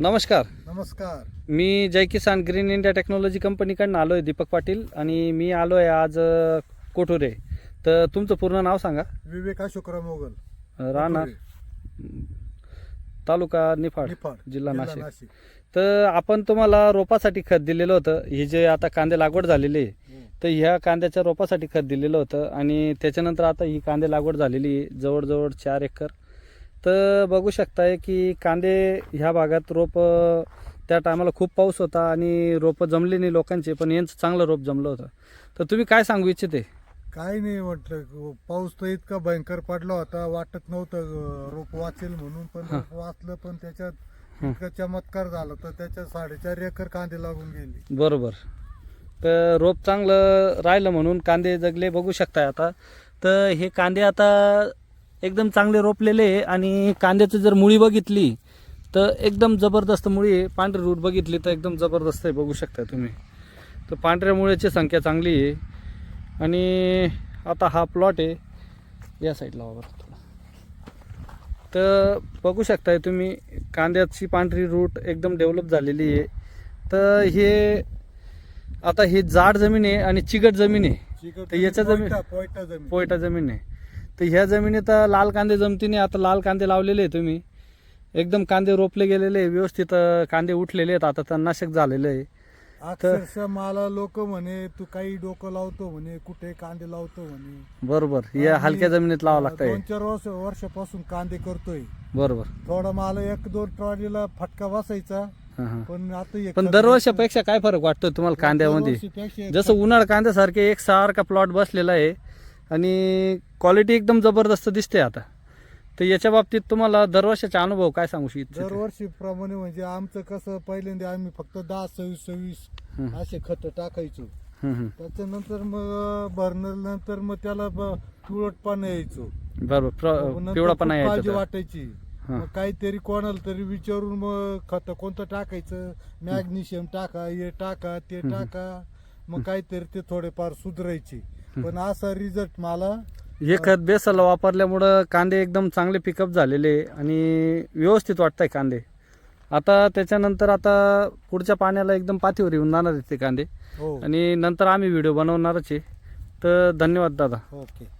नमस्कार. नमस्कार. मी Jai Kisan green India technology कंपनीकडनं आलो आहे दीपक पाटील आणि मी आलो आहे आज अ, कोठुरे. तर तुमचं पूर्ण नाव सांगा. विवेक अशोकराव मोगल. राहणार तालुका निफाड निफाड जिल्हा नाशिक. तर आपण तुम्हाला रोपासाठी खत दिलेलं होतं. हे जे आता कांदे लागवड झालेली आहे. तर ह्या कांद्याच्या रोपासाठी खत दिलेलं होतं आणि त्याच्यानंतर आता ही कांदे लागवड झालेली आहे जवळजवळ चार एकर. तर बघू शकताय की कांदे ह्या भागात रोप त्या टायमाला खूप पाऊस होता आणि रोपं जमली नाही लोकांचे पण यांचं चांगलं रोप जमलं होतं. तर तुम्ही काय सांगू इच्छिते? काय नाही म्हटलं पाऊस तर इतका भयंकर पडला होता वाटत नव्हतं रोप वाचेल म्हणून पण. रोप वाचलं पण त्याच्यात. इतका चमत्कार झाला तर त्याच्यात साडेचार एकर कांदे लागून गेले. बरोबर. तर रोप चांगलं राहिलं म्हणून कांदे जगले बघू शकताय आता. तर हे कांदे आता एकदम चांगले रोपलेले आहे आणि कांद्याची जर मुळी बघितली तर एकदम जबरदस्त मुळी आहे. पांढरी रूट बघितली तर एकदम जबरदस्त आहे बघू शकता तुम्ही. तर पांढऱ्या मुळ्याची संख्या चांगली आहे. आणि आता हा प्लॉट आहे. या साईडला थोडा. तर बघू शकताय तुम्ही कांद्याची पांढरी रूट एकदम डेव्हलप झालेली आहे. तर हे आता ही जाड जमीन आहे आणि चिकट जमीन आहे. तर याच्या जमीन. पोयटा जमीन आहे. तर ह्या जमिनीत लाल कांदे जमतीने आता लाल कांदे लावलेले आहे तुम्ही. एकदम कांदे रोपले गेलेले व्यवस्थित कांदे उठलेले आहेत आता तणनाशक झालेलं आहे. अक्षरशः मला लोक म्हणे तू काही डोकं लावतो म्हणे कुठे कांदे लावतो म्हणे. बरोबर या हलक्या जमिनीत लावावं अं, लागतंय. दोन चार वर्ष वर्षापासून कांदे करतोय. बरोबर. थोडा मला एक दोन ट्रॉलीला फटका बसायचा हां पण आता पण दरवर्षापेक्षा काय फरक वाटतो तुम्हाला कांद्यामध्ये? दरवर्षीपेक्षा एक जसं उन्हाळ कांद्यासारखे एक सारखा प्लॉट बसलेला आहे आणि क्वालिटी एकदम जबरदस्त दिसते आता. तर याच्या बाबतीत तुम्हाला दरवर्षाचा अनुभव काय सांगू इच्छिते? दरवर्षी प्रमाणे म्हणजे आमचं कसं पहिल्यांदा आम्ही फक्त दहा सव्वीस सव्वीस. असे खत टाकायचो. त्याच्यानंतर मग भरल्यानंतर मग त्याला ब- यायचो. बरोबर नंतर पिवळा खूप पण काळजी वाटायची. मग काहीतरी कोणाला तरी विचारून मग खत कोणतं टाकायचं? मॅग्नेशियम टाका हे टाका ते. टाका. मग काहीतरी ते थोडेफार सुधारायचे. पण असा रिझल्ट मला हे खत बेसल वापरल्यामुळं कांदे एकदम चांगले पिकअप झालेले आणि व्यवस्थित वाटत आहे कांदे. आता त्याच्यानंतर आता पुढच्या पाण्याला एकदम पाथीवर येऊन जाणार आहेत ते कांदे. हो. आणि नंतर आम्ही व्हिडिओ बनवणारच आहे. तर धन्यवाद दादा. ओके.